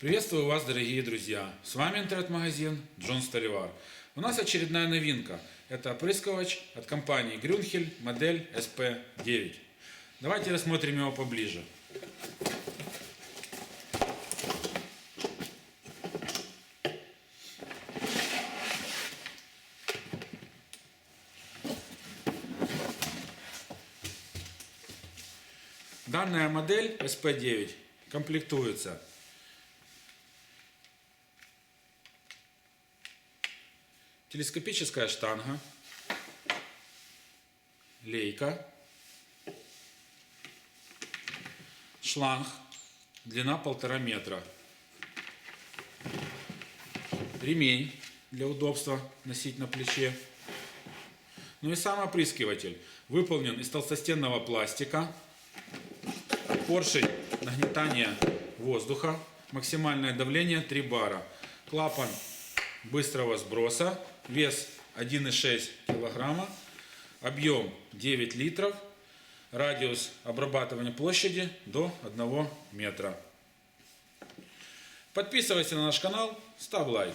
Приветствую вас, дорогие друзья! С вами интернет-магазин Джон Столивар. У нас очередная новинка. Это опрыскивач от компании Грюнхель, модель SP9. Давайте рассмотрим его поближе. Данная модель SP9 комплектуется телескопическая штанга, лейка, шланг, длина полтора метра, ремень для удобства носить на плече, ну и сам опрыскиватель. Выполнен из толстостенного пластика, поршень нагнетания воздуха, максимальное давление 3 бара, клапан быстрого сброса, вес 1,6 килограмма, объем 9 литров, радиус обрабатывания площади до 1 метра. Подписывайся на наш канал, ставь лайк.